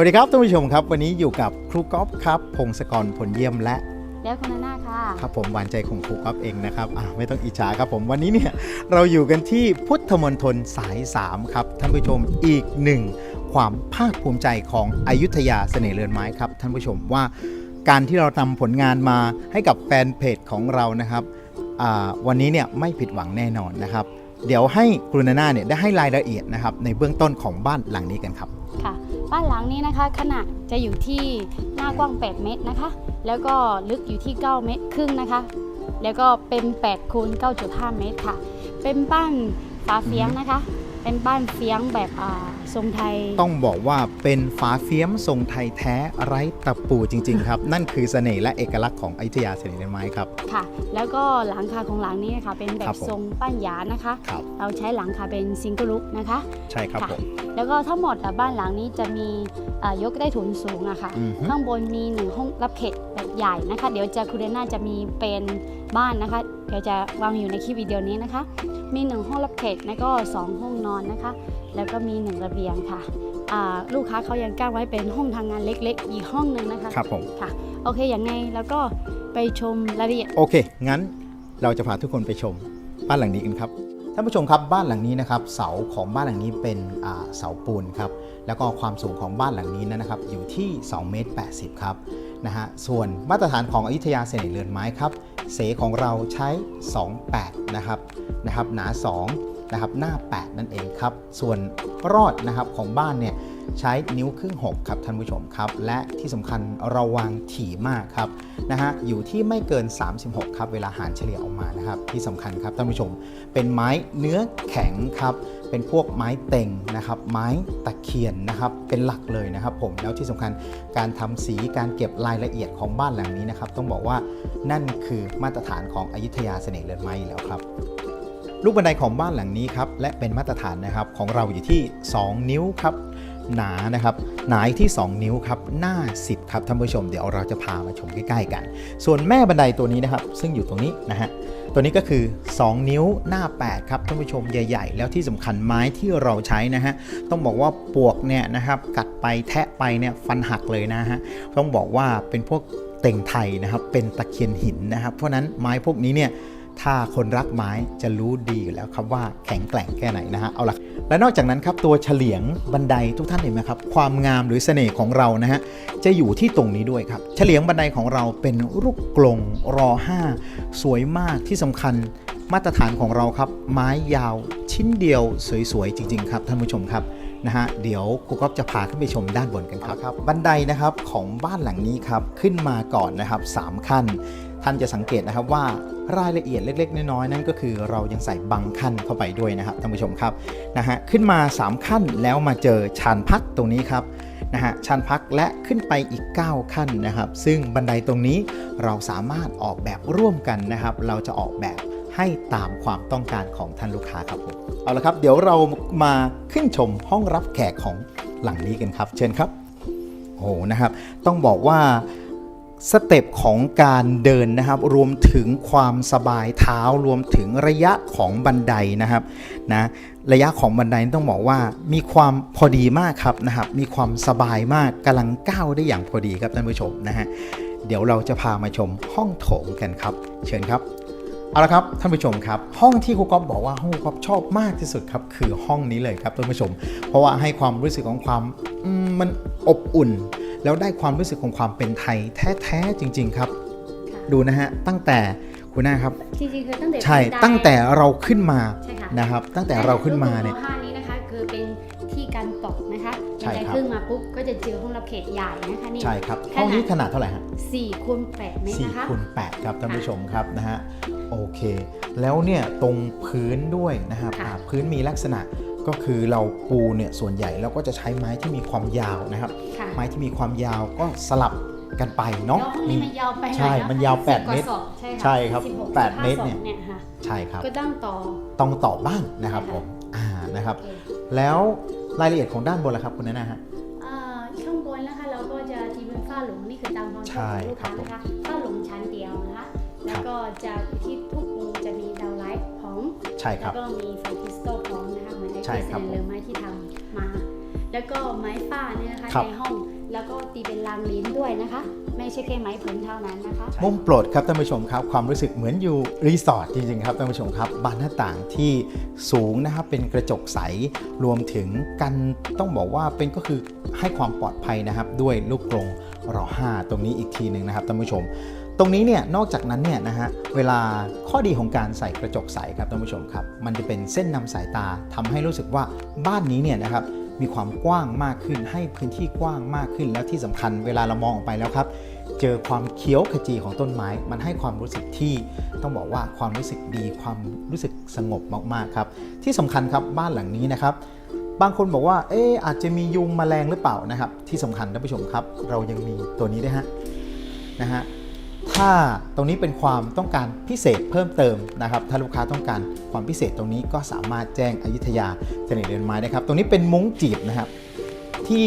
วัสดีครับท่านผู้ชมครับ วันนี้อยู่กับครูก๊อฟครับพงศกรผลเยี่ยมและ แล้วคุณนานาค่ะครับผมหวานใจของครูก๊อฟเองนะครับอะไม่ต้องอิจฉาครับผมวันนี้เนี่ยเราอยู่กันที่พุทธมณฑลสาย 3 ครับท่านผู้ชมอีกหนึ่งความภาคภูมิใจของอยุธยาเสน่ห์เรือนไม้ครับท่านผู้ชมว่าการที่เราทำผลงานมาให้กับแฟนเพจของเรานะครับอ่าวันนี้เนี่ยไม่ผิดหวังแน่นอนนะครับ เดี๋ยวให้กรุณาน่าเนี่ยได้ให้รายละเอียดนะครับในเบื้องต้นของบ้านหลังนี้กันครับค่ะ บ้านหลังนี้นะคะ ขนาดจะอยู่ที่หน้ากว้าง 8 เมตรนะคะ แล้วก็ลึกอยู่ที่ 9 เมตรครึ่งนะคะ แล้วก็เป็น8คูณ9.5 เมตรค่ะ เป็นบ้านฝาเฟียงนะคะ เป็นบ้านเฟียงแบบอ่าทรงไทย ต้องบอกว่าเป็นฝาเฟียมทรงไทยแท้ไร้ตะปูจริง ๆ ครับ นั่นคือเสน่ห์และเอกลักษณ์ของอยุธยาเสน่ห์เรือนไม้ครับ ค่ะ แล้วก็หลังคาของหลังนี้นะคะเป็นแบครับบผมทรงป้านหยานะคะครับเราใช้หลังคาเป็นซิงเกิลลุกนะคะ ใช่ครับค่ะผมแล้วก็ทั้งหมดอะบ้านหลังนี้จะมีอ่ายกได้ถุนสูงอะค่ะอือฮึข้างบนมีหนึ่งห้องรับเขตแบบใหญ่นะคะ เดี๋ยวจะคุณเดน่าจะมีเป็นบ้านนะคะ เดี๋ยวจะวางอยู่ในคลิปวิดีโอนี้นะคะ มีหนึ่งห้องรับเขตแล้วก็สองห้องนอนนะคะ แล้วก็มีหนึ่งระเบียงค่ะอ่าลูกค้าเขายังกล้าไว้เป็นห้องทำงานเล็กๆ อีกห้องหนึ่งนะคะครับผมค่ะโอเคอย่างไงแล้วก็ไปชมรายละเอียดโอเค งั้นเราจะพาทุกคนไปชมบ้านหลังนี้กันครับท่านผู้ชมครับบ้านหลังนี้นะครับเสาของบ้านหลังนี้เป็นอ่าเสาปูนครับแล้วก็ความสูงของบ้านหลังนี้นะครับอยู่ที่2เมตร80ครับนะฮะส่วนมาตรฐานของอยุธยาเสน่ห์เรือนไม้ครับ เสของเราใช้ 28 นะครับนะครับ หนา 2 นะครับหน้า 8 นั่นเองครับ ส่วนรอดนะครับของบ้านเนี่ยใช้นิ้วครึ่ง 6 ครับท่านผู้ชมครับ และที่สำคัญราวางถี่มากครับนะฮะอยู่ที่ไม่เกิน 36 ครับ เวลาหารเฉลี่ยออกมานะครับที่สำคัญครับท่านผู้ชม เป็นไม้เนื้อแข็งครับเป็นพวกไม้เต็งนะครับไม้ตะเคียนนะครับเป็นหลักเลยนะครับผมแล้วที่สำคัญการทำสีการเก็บรายละเอียดของบ้านหลังนี้นะครับต้องบอกว่านั่นคือมาตรฐานของอยุธยาเสน่ห์เรือนไม้แล้วครับ ลูกบันไดของบ้านหลังนี้ครับและเป็นมาตรฐานนะครับของเราอยู่ที่ 2 นิ้วครับหนานะครับหนาที่ 2 นิ้วครับหน้า 10 ครับท่านผู้ชมเดี๋ยวเราจะพามาชมใกล้ๆกัน ส่วนแม่บันไดตัวนี้นะครับ ซึ่งอยู่ตรงนี้นะฮะตัวนี้ก็คือ 2 นิ้วหน้า 8 ครับท่านผู้ชมใหญ่ ๆ แล้วที่สำคัญไม้ที่เราใช้นะฮะต้องบอกว่าปวกเนี่ยนะครับกัดไปแทะไปเนี่ยฟันหักเลยนะฮะต้องบอกว่าเป็นพวกเต่งไทยนะครับเป็นตะเคียนหินนะครับเพราะนั้นไม้พวกนี้เนี่ย ถ้าคนรักไม้จะรู้ดีอยู่แล้วครับว่าแข็งแกร่งแค่ไหนนะฮะเอาละและนอกจากนั้นครับตัวเฉลียงบันไดทุกท่านเห็นไหมครับความงามหรือเสน่ห์ของเรานะฮะจะอยู่ที่ตรงนี้ด้วยครับ เฉลียงบันไดของเราเป็นรูปกลงรอ5สวยมากที่สำคัญมาตรฐานของเราครับไม้ยาวชิ้นเดียวสวยๆ จริง ๆ ครับท่านผู้ชมครับนะฮะเดี๋ยวครูก๊อฟจะพาขึ้นไปชมด้านบนกันครับครับบันไดนะครับของบ้านหลังนี้ครับขึ้นมาก่อนนะครับสามขั้น ท่านจะสังเกตนะครับว่า รายละเอียดเล็ก ๆ น้อยๆนั่นก็คือเรายังใส่บังขั้นเข้าไปด้วยนะครับท่านผู้ชมครับนะฮะขึ้นมา 3 ขั้นแล้วมาเจอชานพักตรงนี้ครับนะฮะชานพักและขึ้นไปอีก 9 ขั้นนะครับ ซึ่งบันไดตรงนี้เราสามารถออกแบบร่วมกันนะครับ เราจะออกแบบให้ตามความต้องการของท่านลูกค้าครับผมเอาละครับ เดี๋ยวเรามาขึ้นชมห้องรับแขกของหลังนี้กันครับ เชิญครับ โอ้โหนะครับ ต้องบอกว่า สเต็ปของการเดินนะครับรวมถึงความสบายเท้ารวมถึงระยะของบันไดนะครับนะระยะของบันไดต้องบอกว่ามีความพอดีมากครับนะครับ มีความสบายมากกำลังก้าวได้อย่างพอดีครับท่านผู้ชมนะฮะเดี๋ยวเราจะพามาชมห้องโถงกันครับ เชิญครับเอาละครับท่านผู้ชมครับ ห้องที่ครูก๊อฟบอกว่าห้องครูก๊อฟชอบมากที่สุดครับคือห้องนี้เลยครับท่านผู้ชม เพราะว่าให้ความรู้สึกของความอืมมันอบอุ่น แล้วได้ความรู้สึกของความเป็นไทยแท้ๆจริง ๆ ครับค่ะดูนะฮะตั้งแต่คุณหน้าครับจริงๆคือตั้งแต่ใช่บันไดตั้งแต่เราขึ้นมาใช่ค่ะนะครับ ตั้งแต่เราขึ้นมาเนี่ยและห้องนี้นะคะคือเป็นที่การตกนะคะใช่บันไดครับขึ้นมาปุ๊บก็จะเจอห้องรับเขตใหญ่นะคะนี่ใช่ครับขนาดห้องนี้ขนาดเท่าไหร่ฮะสี่คูณแปดเมตรสี่นะคะคูณแปดครับท่านผู้ชมครับนะฮะโอเค แล้วเนี่ยตรงพื้นด้วยนะครับค่ะอ่าพื้นมีลักษณะ ก็คือเราปูเนี่ยส่วนใหญ่เราก็จะใช้ไม้ที่มีความยาวนะครับ ค่ะไม้ที่มีความยาวก็สลับกันไปแล้วเนาะห้องนี้มันยาวไปหน่อยใช่ะมันยาวสิบแปดกว่เมตรศอกใช่ค่ะใช่ครับสิหกแปดสิบห้าเมตรเนี่ยศอกเนี่ยค่ะ ใช่ครับ ก็ต้องต่อ ต้องต่อบ้างนะครับใช่ผค่ะมอ่านะครับ โอเค แล้วรายละเอียดของด้านบนล่ะครับคุณแนนะฮะ อ่าข้างบนนะคะเราก็จะทีเป็นฝ้าหลงนี่คือตามความชอบใช่ของลูกครัค้าบผมนะคะฝ้าหลงชั้นเดียวนะคะ แล้วก็จะอยู่ที่ทุกมุมจะมีดาวไลท์พร้อมใช่คแล้รัวบ ก็มีไฟคริสตัล ในใช่เทสครับเนผมเรือไม้ที่ทำมา แล้วก็ไม้ฝ้าเนี่ยนะคะครับในห้องแล้วก็ตีเป็นรางลิ้นด้วยนะคะ ไม่ใช่แค่ไม้พื้นเท่านั้นนะคะมุมโปรดครับท่านผู้ชมครับ ความรู้สึกเหมือนอยู่รีสอร์ทจริงๆครับท่านผู้ชมครับบานหน้าต่างที่สูงนะครับเป็นกระจกใสรวมถึงกันต้องบอกว่าเป็นก็คือให้ความปลอดภัยนะครับด้วยลูกกรงรอ5ตรงนี้อีกทีหนึ่งนะครับท่านผู้ชม ตรงนี้เนี่ยนอกจากนั้นเนี่ยนะฮะเวลาข้อดีของการใส่กระจกใสครับท่านผู้ชมครับ มันจะเป็นเส้นนำสายตาทำให้รู้สึกว่าบ้านนี้เนี่ยนะครับมีความกว้างมากขึ้น ให้พื้นที่กว้างมากขึ้น แล้วที่สำคัญเวลาเรามองออกไปแล้วครับ เจอความเขียวขจีของต้นไม้ มันให้ความรู้สึกที่ต้องบอกว่าความรู้สึกดีความรู้สึกสงบมากๆครับ ที่สำคัญครับบ้านหลังนี้นะครับบางคนบอกว่าเอ๊อาจจะมียุงมแมลงหรือเปล่านะครับ ที่สำคัญท่านผู้ชมครับ เรายังมีตัวนี้ด้วยฮะนะฮะ ถ้าตรงนี้เป็นความต้องการพิเศษเพิ่มเติมนะครับ ถ้าลูกค้าต้องการความพิเศษตรงนี้ก็สามารถแจ้งอยุธยาเสน่ห์เรือนไม้ได้ครับ ตรงนี้เป็นมุ้งจีบนะครับ ที่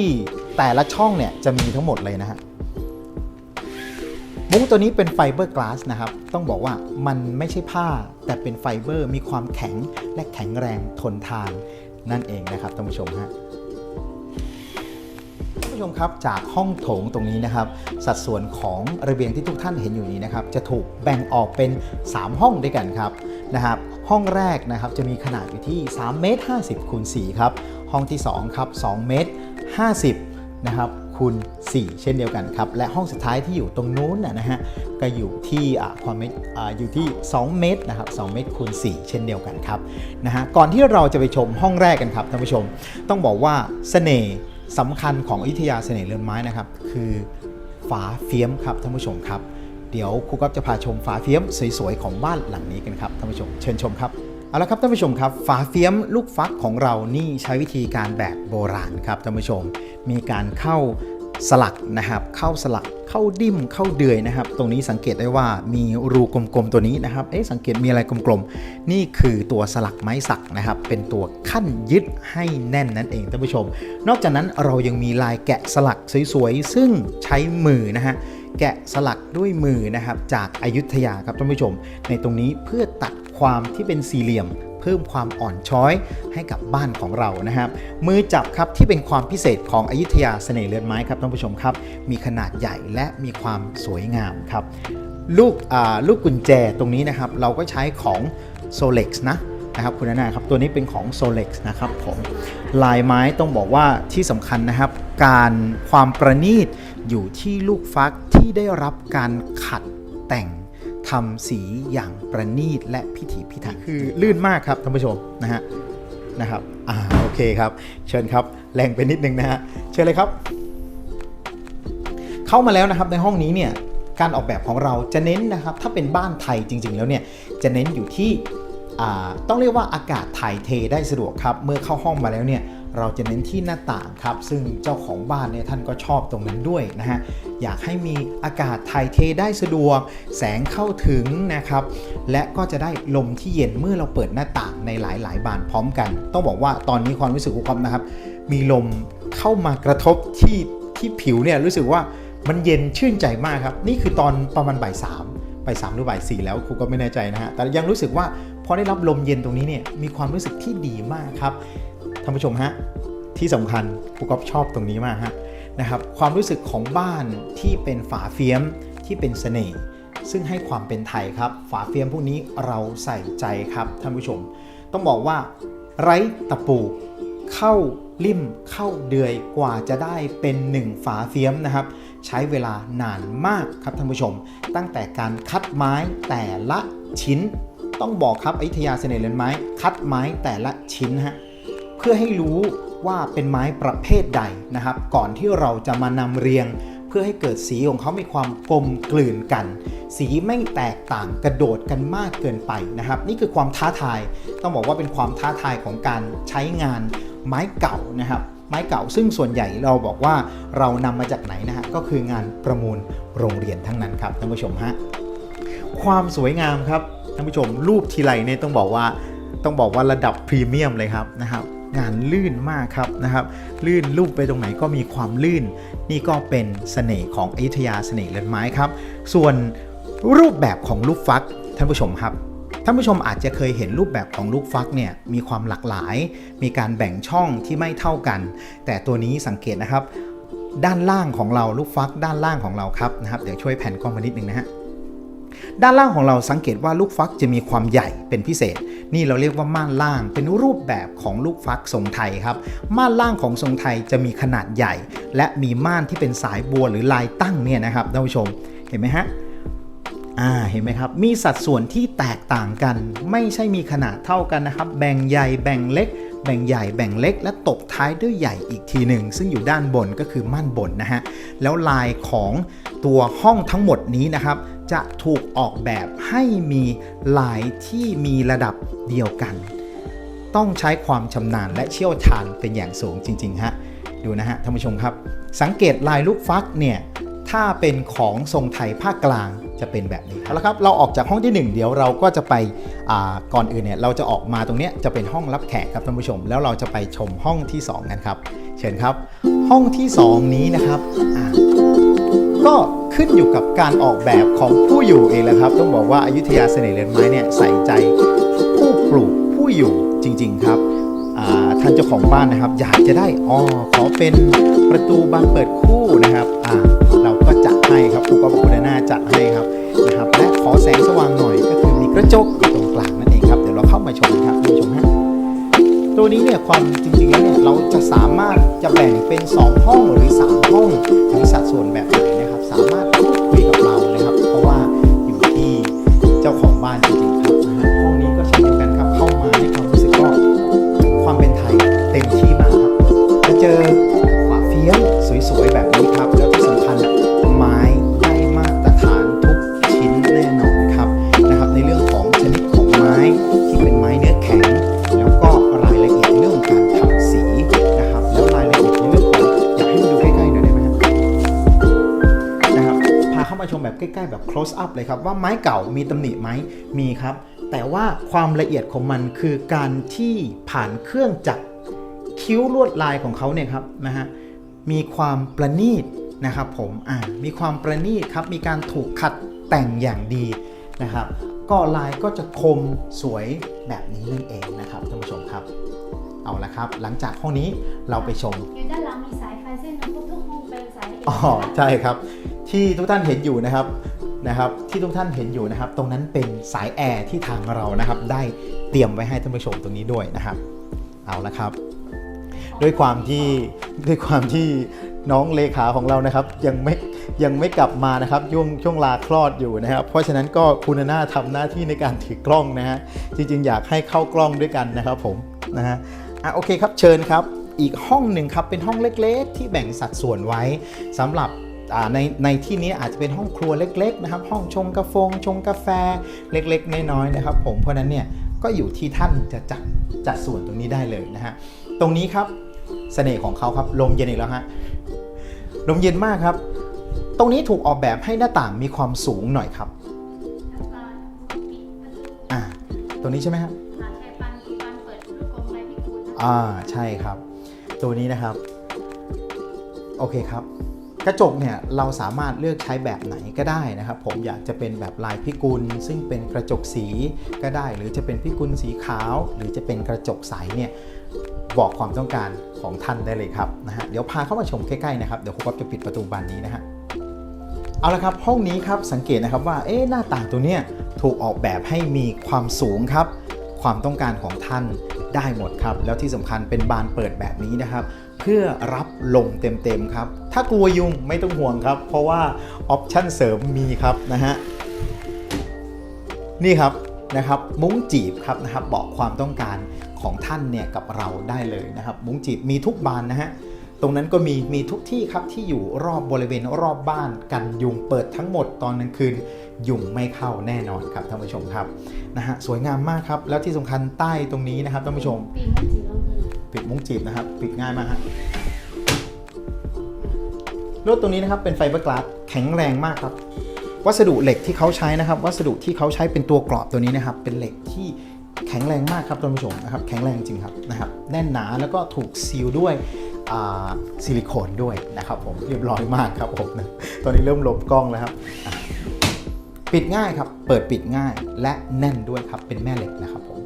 แต่ละช่องเนี่ยจะมีทั้งหมดเลยนะฮะมุ้งตัวนี้เป็นไฟเบอร์กลาสนะครับ ต้องบอกว่ามันไม่ใช่ผ้าแต่เป็นไฟเบอร์มีความแข็งและแข็งแรงทนทานนั่นเองนะครับท่านผู้ชมฮะ ผู้ชมครับจากห้องโถงตรงนี้นะครับ สัดส่วนของระเบียงที่ทุกท่านเห็นอยู่นี้นะครับ จะถูกแบ่งออกเป็น 3 ห้องด้วยกันครับนะครับ ห้องแรกนะครับจะมีขนาดอยู่ที่3เมตร50คูณ4ครับ ห้องที่2ครับ2เมตร50นะครับคูณ4เช่นเดียวกันครับ และห้องสุดท้ายที่อยู่ตรงนู้นนะฮะก็อยู่ที่อ่าความเมตรอ่าอยู่ที่ 2 เมตรนะครับ2เมตรคูณ4เช่นเดียวกันครับนะฮะก่อนที่เราจะไปชมห้องแรกกันครับท่านผู้ชม ต้องบอกว่าเสน่ห์ สำคัญของอยุธยาเสน่ห์เรือนไม้นะครับ คือฝาเฟียมครับท่านผู้ชมครับ เดี๋ยวครูก๊อฟจะพาชมฝาเฟียมสวยๆของบ้านหลังนี้กันครับท่านผู้ชม เชิญชมครับเอาละครับท่านผู้ชมครับ ฝาเฟียมลูกฟักของเรานี่ใช้วิธีการแบบโบราณครับท่านผู้ชม มีการเข้า สลักนะครับเข้าสลักเข้าดิ้มเข้าเดือยนะครับ ตรงนี้สังเกตได้ว่ามีรูกลมๆตัวนี้นะครับเอ๊ะสังเกตมีอะไรกลมๆ นี่คือตัวสลักไม้สักนะครับ เป็นตัวขั้นยึดให้แน่นนั่นเองท่านผู้ชม นอกจากนั้นเรายังมีลายแกะสลักสวยๆซึ่งใช้มือนะฮะแกะสลักด้วยมือนะครับจากอายุทยาครับท่านผู้ชม ในตรงนี้เพื่อตัดความที่เป็นสี่เหลี่ยม เพิ่มความอ่อนช้อยให้กับบ้านของเรานะครับ มือจับครับที่เป็นความพิเศษของอยุธยาเสน่ห์เลือนไม้ครับท่านผู้ชมครับ มีขนาดใหญ่และมีความสวยงามครับลูกอ่าลูกกุญแจตรงนี้นะครับ เราก็ใช้ของ Solex นะนะครับคุณนาครับตัวนี้เป็นของ Solex นะครับผมลายไม้ต้องบอกว่าที่สำคัญนะครับ การความประณีตอยู่ที่ลูกฟักที่ได้รับการขัดแต่ง ทำสีอย่างประณีตและพิถีพิถันคือลื่นมากครับท่านผู้ชมนะฮะนะครับอ่าโอเคครับ เชิญครับแรงไปนิดนึงนะฮะเชิญเลยครับ เข้ามาแล้วนะครับในห้องนี้เนี่ยการออกแบบของเราจะเน้นนะครับ ถ้าเป็นบ้านไทยจริง ๆ แล้วเนี่ยจะเน้นอยู่ที่อ่าต้องเรียกว่าอากาศถ่ายเทได้สะดวกครับ เมื่อเข้าห้องมาแล้วเนี่ย เราจะเน้นที่หน้าต่างครับ ซึ่งเจ้าของบ้านเนี่ยท่านก็ชอบตรงนั้นด้วยนะฮะ อยากให้มีอากาศถ่ายเทได้สะดวก แสงเข้าถึงนะครับ และก็จะได้ลมที่เย็นเมื่อเราเปิดหน้าต่างในหลาย ๆ บานพร้อมกัน ต้องบอกว่าตอนนี้ความรู้สึกของความนะครับ มีลมเข้ามากระทบที่ที่ผิวเนี่ยรู้สึกว่ามันเย็นชื่นใจมากครับ นี่คือตอนประมาณบ่ายสามบ่ายสามหรือบ่ายสี่แล้วครูก็ไม่แน่ใจนะฮะ แต่ยังรู้สึกว่าพอได้รับลมเย็นตรงนี้เนี่ยมีความรู้สึกที่ดีมากครับ ท่านผู้ชมฮะที่สำคัญครูก็ชอบตรงนี้มากฮะนะครับความรู้สึกของบ้านที่เป็นฝาเฟียมที่เป็นเสน่ห์ซึ่งให้ความเป็นไทยครับ ฝาเฟียมพวกนี้เราใส่ใจครับท่านผู้ชม ต้องบอกว่า ไร้ตะปูเข้าลิ่มเข้าเดือยกว่าจะได้เป็นหนึ่งฝาเฟียมนะครับ ใช้เวลานานมากครับท่านผู้ชม ตั้งแต่การคัดไม้แต่ละชิ้น ต้องบอกครับอยุธยาเสน่ห์เรือนไม้ คัดไม้แต่ละชิ้นฮะ เพื่อให้รู้ว่าเป็นไม้ประเภทใดนะครับ ก่อนที่เราจะมานำเรียง เพื่อให้เกิดสีของเขามีความกลมกลืนกัน สีไม่แตกต่างกระโดดกันมากเกินไปนะครับ นี่คือความท้าทาย ต้องบอกว่าเป็นความท้าทายของการใช้งานไม้เก่านะครับไม้เก่าซึ่งส่วนใหญ่เราบอกว่าเรานำมาจากไหนนะฮะก็คืองานประมูลโรงเรียนทั้งนั้นครับท่านผู้ชมฮะความสวยงามครับท่านผู้ชมรูปทีไรเนี่ยต้องบอกว่าต้องบอกว่าระดับพรีเมียมเลยครับนะครับ งานลื่นมากครับนะครับ ลื่นรูปไปตรงไหนก็มีความลื่น นี่ก็เป็นเสน่ห์ของอยุธยาเสน่ห์เรือนไม้ครับ ส่วนรูปแบบของลูกฟักท่านผู้ชมครับท่านานผู้ชมอาจจะเคยเห็นรูปแบบของลูกฟักเนี่ยมีความหลากหลาย มีการแบ่งช่องที่ไม่เท่ากัน แต่ตัวนี้สังเกตนะครับ ด้านล่างของเราลูกฟักด้านล่างของเราครับนะครับเดี๋ยวช่วยแผ่นกล้องมานิดนึงนะฮะ ด้านล่างของเราสังเกตว่าลูกฟักจะมีความใหญ่เป็นพิเศษ นี่เราเรียกว่าม่านล่างเป็นรูปแบบของลูกฟักทรงไทยครับ ม่านล่างของทรงไทยจะมีขนาดใหญ่ และมีม่านที่เป็นสายบัวหรือลายตั้งเนี่ยนะครับท่านผู้ชมเห็นไหมฮะอ่าเห็นไหมครับ มีสัดส่วนที่แตกต่างกัน ไม่ใช่มีขนาดเท่ากันนะครับ แบ่งใหญ่แบ่งเล็กแบ่งใหญ่แบ่งเล็กและตบท้ายด้วยใหญ่อีกทีหนึ่ง ซึ่งอยู่ด้านบนก็คือม่านบนนะฮะ แล้วลายของตัวห้องทั้งหมดนี้นะครับ จะถูกออกแบบให้มีลายที่มีระดับเดียวกัน ต้องใช้ความชำนาญและเชี่ยวชาญเป็นอย่างสูงจริงๆฮะดูนะฮะท่านผู้ชมครับ สังเกตลายลูกฟักเนี่ยถ้าเป็นของทรงไทยภาคกลางจะเป็นแบบนี้แล้วครับเราออกจากห้องทีหนึ่1 เดี๋ยวเราก็จะไปก่อนอื่นเนี่ยเราจะออกมาตรงนี้จะเป็นห้องรับแขกครับท่านผู้ชม แล้วเราจะไปชมห้องที่ 2 กันครับ เชิญครับ ห้องที่ 2 นี้นะครับ ก็ขึ้นอยู่กับการออกแบบของผู้อยู่เองแหละครับ ต้องบอกว่าอายุทยาเสน่ห์เรือนไม้เนี่ยใส่ใจผู้ปลูกผู้อยู่จริง ๆ ครับท่านเจ้าของบ้านนะครับ อยากจะได้อ๋อขอเป็นประตูบานเปิดคู่นะครับเราก็จัดให้ครับครูกอล์ฟคุณนาจัดให้ครับนะครับ และขอแสงสว่างหน่อยก็คือมีกระจกตรงกลางนั่นเองครับเดี๋ยวเราเข้ามาชมครับท่านผู้ชมฮะตัวนี้เนี่ยความจริงๆแล้วเนี่ยเราจะสามารถจะแบ่งเป็น 2 ห้องหรือ 3 ห้องหรือสัดส่วนแบบไหน เจ้าของบ้านจริง close up เลยครับว่าไม้เก่ามีตำหนิไหมมีครับ แต่ว่าความละเอียดของมันคือการที่ผ่านเครื่องจักรคิ้วลวดลายของเขาเนี่ยครับนะฮะมีความประณีตนะครับผมอ่ามีความประณีตครับมีการถูกขัดแต่งอย่างดีนะครับ ก็ลายก็จะคมสวยแบบนี้นั่นเองนะครับท่านผู้ชมครับ เอาละครับ หลังจากห้องนี้เราไปชมอยู่ด้านหลังมีสายไฟเส้นหนึงทุกๆห้องเป็นสายอ๋อใช่ครับ ที่ทุกท่านเห็นอยู่นะครับ นะครับที่ทุกท่านเห็นอยู่นะครับ ตรงนั้นเป็นสายแอร์ที่ทางเรานะครับ ได้เตรียมไว้ให้ท่านผู้ชมตรงนี้ด้วยนะครับ เอาละครับ ด้วยความที่ด้วยความที่น้องเลขาของเรานะครับ ยังไม่ยังไม่กลับมานะครับช่วงช่วงลาคลอดอยู่นะครับ เพราะฉะนั้นก็คุณนาทำหน้าที่ในการถือกล้องนะฮะจริง ๆ อยากให้เข้ากล้องด้วยกันนะครับผมนะฮะอะโอเคครับเชิญครับอีกห้องหนึ่งครับเป็นห้องเล็กๆ ที่แบ่งสัดส่วนไว้สำหรับ ในในที่นี้อาจจะเป็นห้องครัวเล็กๆนะครับห้องชงกาแฟชงกาแฟเล็กๆน้อยๆนะครับ ผมเพราะฉะนั้นเนี่ยก็อยู่ที่ท่านจะจัดจัดส่วนตรงนี้ได้เลยนะฮะตรงนี้ครับเสน่ห์ของเขาครับลมเย็นอีกแล้วฮะลมเย็นมากครับ ตรงนี้ถูกออกแบบให้หน้าต่างมีความสูงหน่อยครับแล้วก็ปิดประตูอ่าตัวนี้ใช่ไหมครับหาแค่ปันปันเปิดลูกกลมอะไรพี่คุณนะอ่าใช่ครับ ตัวนี้นะครับ โอเคครับ กระจกเนี่ยเราสามารถเลือกใช้แบบไหนก็ได้นะครับ ผมอยากจะเป็นแบบลายพิกุล ซึ่งเป็นกระจกสีก็ได้ หรือจะเป็นพิกุลสีขาว หรือจะเป็นกระจกใสเนี่ยบอกความต้องการของท่านได้เลยครับนะฮะเดี๋ยวพาเข้ามาชมใกล้ๆนะครับเดี๋ยวครูก๊อฟจะปิดประตูบานนี้นะฮะเอาละครับห้องนี้ครับสังเกตนะครับว่าเอ๊ะหน้าต่างตัวเนี้ยถูกออกแบบให้มีความสูงครับ ความต้องการของท่านได้หมดครับ แล้วที่สำคัญเป็นบานเปิดแบบนี้นะครับ เพื่อรับลมเต็มๆครับ ถ้ากลัวยุงไม่ต้องห่วงครับ เพราะว่าออปชั่นเสริมมีครับนะฮะนี่ครับนะครับมุ้งจีบครับนะครับบอกความต้องการของท่านเนี่ยกับเราได้เลยนะครับ มุ้งจีบมีทุกบานนะฮะตรงนั้นก็มีมีทุกที่ครับที่อยู่รอบบริเวณรอบบ้านกันยุงเปิดทั้งหมดตอนกลางคืน ยุงไม่เข้าแน่นอนครับท่านผู้ชมครับนะฮะสวยงามมากครับ แล้วที่สำคัญใต้ตรงนี้นะครับท่านผู้ชมปีนไม่จีลงเลยปิดมุ้งจีบนะครับปิดง่ายมากฮะ ลวดตรงนี้นะครับเป็นไฟเบอร์กลาสแข็งแรงมากครับ วัสดุเหล็กที่เขาใช้นะครับ วัสดุที่เขาใช้เป็นตัวกรอบตัวนี้นะครับ เป็นเหล็กที่แข็งแรงมากครับท่านผู้ชมนะครับแข็งแรงจริงครับนะครับ แน่นหนาแล้วก็ถูกซีลด้วยซิลิโคนด้วยนะครับผมเรียบร้อยมากครับผมนะตอนนี้เริ่มลบกล้องแล้วครับปิดง่ายครับ เปิดปิดง่ายและแน่นด้วยครับ เป็นแม่เหล็กนะครับผม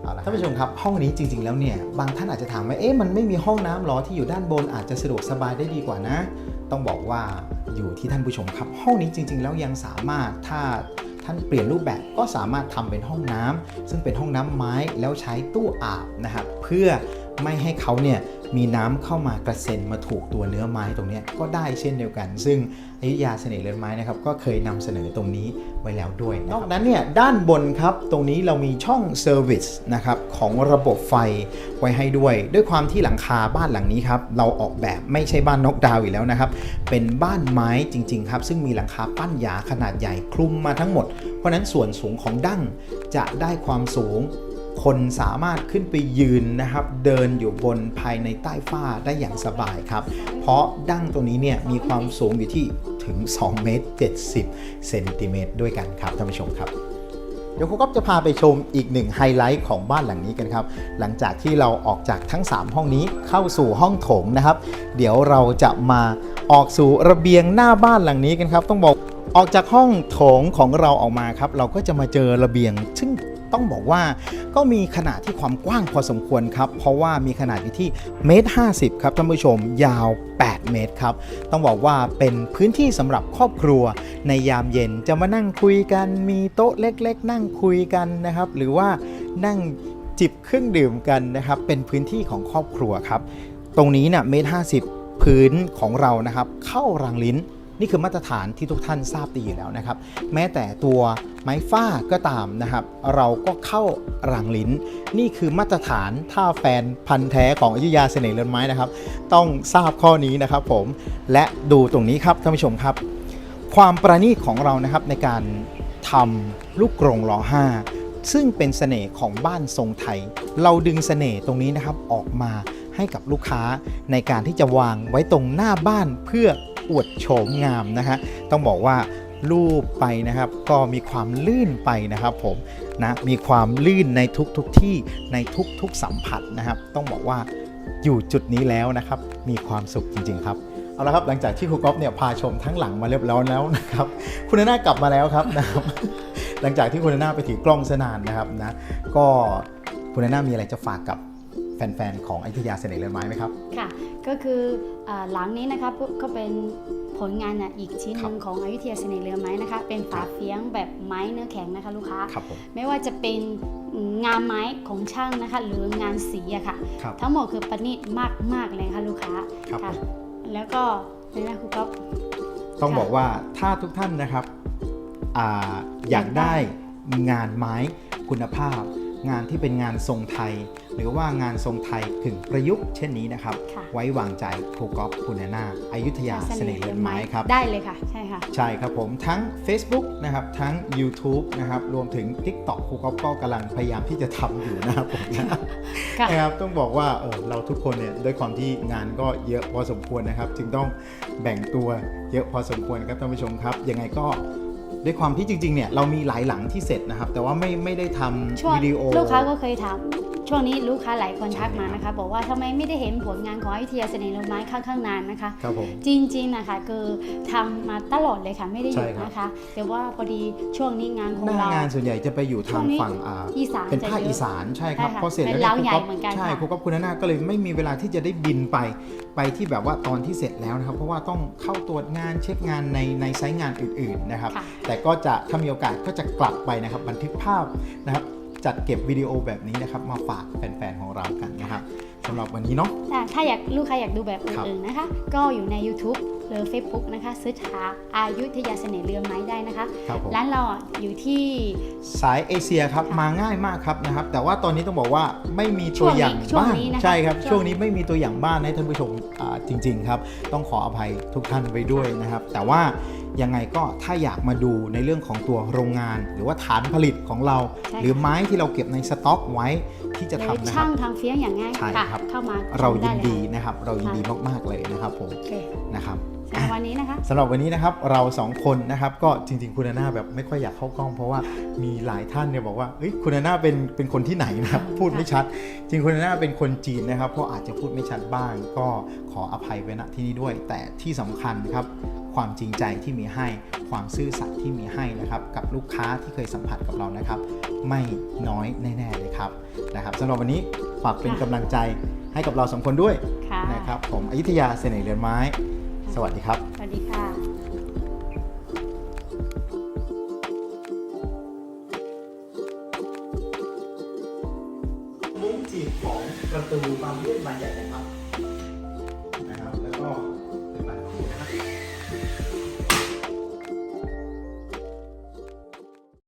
เอาละท่านผู้ชมครับ ห้องนี้จริง ๆ แล้วเนี่ย บางท่านอาจจะถามว่า เอ๊ะ มันไม่มีห้องน้ำหรอที่อยู่ด้านบนอาจจะสะดวกสบายได้ดีกว่านะ ต้องบอกว่าอยู่ที่ท่านผู้ชมครับ ห้องนี้จริง ๆ แล้วยังสามารถถ้าท่านเปลี่ยนรูปแบบก็สามารถทำเป็นห้องน้ำซึ่งเป็นห้องน้ำไม้แล้วใช้ตู้อาบนะครับเพื่อ ไม่ให้เขาเนี่ยมีน้ำเข้ามากระเซ็นมาถูกตัวเนื้อไม้ตรงเนี้ยก็ได้เช่นเดียวกัน ซึ่งอยุธยาเสน่ห์เรือนไม้นะครับก็เคยนำเสนอตรงนี้ไว้แล้วด้วย นอกนั้นเนี่ยด้านบนครับตรงนี้เรามีช่องเซอร์วิสนะครับของระบบไฟไว้ให้ด้วย ด้วยความที่หลังคาบ้านหลังนี้ครับเราออกแบบไม่ใช่บ้านนกดาวอีกแล้วนะครับเป็นบ้านไม้จริงๆครับซึ่งมีหลังคาปั้นหยาขนาดใหญ่คลุมมาทั้งหมด เพราะฉะนั้นส่วนสูงของดั้งจะได้ความสูง คนสามารถขึ้นไปยืนนะครับ เดินอยู่บนภายในใต้ฝ้าได้อย่างสบายครับ เพราะดั้งตรงนี้เนี่ยมีความสูงอยู่ที่ถึง 2 เมตร 70 เซนติเมตรด้วยกันครับท่านผู้ชมครับเดี๋ยวครูก๊อฟจะพาไปชมอีกหนึ่งไฮไลท์ของบ้านหลังนี้กันครับ หลังจากที่เราออกจากทั้ง 3 ห้องนี้เข้าสู่ห้องโถงนะครับ เดี๋ยวเราจะมาออกสู่ระเบียงหน้าบ้านหลังนี้กันครับ ต้องบอกออกจากห้องโถงของเราออกมาครับ เราก็จะมาเจอระเบียงซึ่ง ต้องบอกว่าก็มีขนาดที่ความกว้างพอสมควรครับ เพราะว่ามีขนาดอยู่ที่เมตรห้ครับท่านผู้ชมยาว 8 เมตรครับ ต้องบอกว่าเป็นพื้นที่สำหรับครอบครัว ในยามเย็นจะมานั่งคุยกันมีโต๊ะเล็ก ๆ นั่งคุยกันนะครับ หรือว่านั่งจิบเครื่องดื่มกันนะครับ เป็นพื้นที่ของครอบครัวครับ ตรงนี้เนี่ยเมตรห้พื้นของเรานะครับ เข้ารางลิ้น นี่คือมาตรฐานที่ทุกท่านทราบดีอยู่แล้วนะครับ แม้แต่ตัวไม้ฝ้าก็ตามนะครับ เราก็เข้ารางลิ้น นี่คือมาตรฐานถ้าแฟนพันธ์แท้ของอยุยาเสน่ห์เรือนไม้นะครับ ต้องทราบข้อนี้นะครับผมและดูตรงนี้ครับท่านผู้ชมครับ ความประณีตของเรานะครับในการทำลูกกรงล้อห้าซึ่งเป็นเสน่ห์ของบ้านทรงไทย เราดึงเสน่ห์ตรงนี้นะครับออกมาให้กับลูกค้าในการที่จะวางไว้ตรงหน้าบ้านเพื่อ อวดโฉมงามนะฮะต้องบอกว่ารูปไปนะครับ ก็มีความลื่นไปนะครับผมนะมีความลื่นในทุกๆทที่ในทุกๆสัมผัสนะครับ ต้องบอกว่าอยู่จุดนี้แล้วนะครับ มีความสุขจริง ๆ ครับเอาละครับหลังจากที่ครูก๊อฟเนี่ยพาชมทั้งหลังมาเรียบร้อยแล้วนะครับ คุณนาน่ากลับมาแล้วครับนะครับหลังจากที่คุณนาน่าไปถือกล้องสนานนะครับนะก็คุณนาน่ามีอะไรจะฝากกับ แฟนๆ ของอยุธยาเสน่ห์เรือนไม้ไหมครับ ค่ะ ก็คืออ่าหลังนี้นะคะก็เป็นผลงานอะอีกชิ้นหนึ่งของอยุธยาเสน่ห์เรือไม้นะคะ เป็นฝาเฟียงแบบไม้เนื้อแข็งนะคะลูกค้า ครับผม ไม่ว่าจะเป็นงานไม้ของช่างนะคะ หรืองานสีอะค่ะ ครับทั้งหมดคือประณีตมากมากๆเลยค่ะลูกค้าครับค่ะผม แล้วก็นี่นะครูก๊อฟ ต้องค่ะบอกว่าถ้าทุกท่านนะครับอาอยากได้งานไม้คุณภาพ งานที่เป็นงานทรงไทย หรือว่างานทรงไทยกึ่งประยุกต์เช่นนี้นะครับค่ะไว้วางใจครูก๊อฟคุณนานาอายุทยาเสน่ห์เรือนไม้ครับได้เลยค่ะ ใช่ค่ะ ใช่ครับผมทั้ง Facebook นะครับทั้ง YouTube นะครับรวมถึง TikTok ครูก๊อฟก็กำลังพยายามที่จะทำอยู่นะครับผมนะค่ะนะครับต้องบอกว่าเออเราทุกคนเนี่ยด้วยความที่งานก็เยอะพอสมควรนะครับ จึงต้องแบ่งตัวเยอะพอสมควรครับท่านผู้ชมครับ ยังไงก็ด้วยความที่จริงๆเนี่ยเรามีหลายหลังที่เสร็จนะครับ แต่ว่าไม่ไม่ได้ทช่วงำวิดีโอลูกค้าก็เคยถาม ช่วงนี้ลูกค้าหลายคนทักมาใช่ครับนะคะ บอกว่าทำไมไม่ได้เห็นผลงานของอยุธยาเสน่ห์ลมไม้ค่อนข้างนานนะคะครับผมจริงๆนะคะคือทำมาตลอดเลยค่ะไม่ได้หยุดใช่ครับนะคะแต่ว่าพอดีช่วงนี้งานของหน้าเรางานส่วนใหญ่จะไปอยู่ช่ทาวงงนี้ฝั่งอ่าอีสานเป็นจะภาคเยอะอีสานใช่ครับใช่ค่ะพอเสร็จแล้วเป็นเนี่ยเล้าครูใหญ่ก๊อฟเหมือนกันใช่ค่ะครูก๊อฟคุณนานาก็เลยไม่มีเวลาที่จะได้บินไปไปที่แบบว่าตอนที่เสร็จแล้วนะครับ เพราะว่าต้องเข้าตรวจงานเช็คงานในในไซต์งานอื่น ๆนะครับค่ะแต่ก็จะถ้ามีโอกาสก็จะกลับไปนะครับบันทึกภาพนะครับ จัดเก็บวิดีโอแบบนี้นะครับมาฝากแฟนๆของเรากันนะครับสำหรับวันนี้เนาะแต่ถ้าอยากลูกค้าอยากดูแบบครับอื่นๆนะคะ ก็อยู่ใน YouTube หรือ Facebook นะคะซื้อหาอายุทยาเสน่ห์เรือไม้ได้นะคะครับผมร้านเราอะอยู่ที่สายเอเชียครับค่ะมาง่ายมากครับนะครับ แต่ว่าตอนนี้ต้องบอกว่าไม่มีตัวอย่างช่วงบ้านนี้นะคะใช่ครับช่วงช่วงนี้ไม่มีตัวอย่างบ้านให้ท่านผู้ชมอ่าจริง ๆ ครับ ต้องขออภัยทุกท่านไว้ด้วยนะครับ แต่ว่า ยังไงก็ถ้าอยากมาดูในเรื่องของตัวโรงงาน หรือว่าฐานผลิตของเราใช่หรือไม้ที่เราเก็บในสต็อกไว้ที่จะหรือทำนะคช่ารับงทางเฟี้ยงอย่างง่ายใช่ค่ะครับเข้ามาเราชมยิได้นเลยดีนะครับ เรายินดีมากๆเลยนะครับผมโอเคนะครับสำหรับวันนี้นะคะสำหรับวันนี้นะครับเราสองคนนะครับก็จริงๆคุณนาน่าแบบไม่ค่อยอยากเข้ากล้อง เพราะว่ามีหลายท่านเนี่ยบอกว่าเอ้ยคุณนาน่าเป็นเป็นคนที่ไหนนะครับพูดไม่ชัด จริงคุณนาน่าเป็นคนจีนนะครับเพราะอาจจะพูดไม่ชัดบ้าง ก็ขออภัยไว้ณที่นี้ด้วย แต่ที่สำคัญครับ ความจริงใจที่มีให้ ความซื่อสัตย์ที่มีให้นะครับกับลูกค้าที่เคยสัมผัสกับเรานะครับ ไม่น้อยแน่ๆเลยครับนะครับสำหรับวันนี้ฝากเป็นค่ะกำลังใจให้กับเราสองคนด้วยค่ะนะครับผมอยุธยาเสน่ห์เรือนไม้ สวัสดีครับ สวัสดีค่ะมุ้งจีบของประตูบานเลื่อนบานใหญ่นะครับ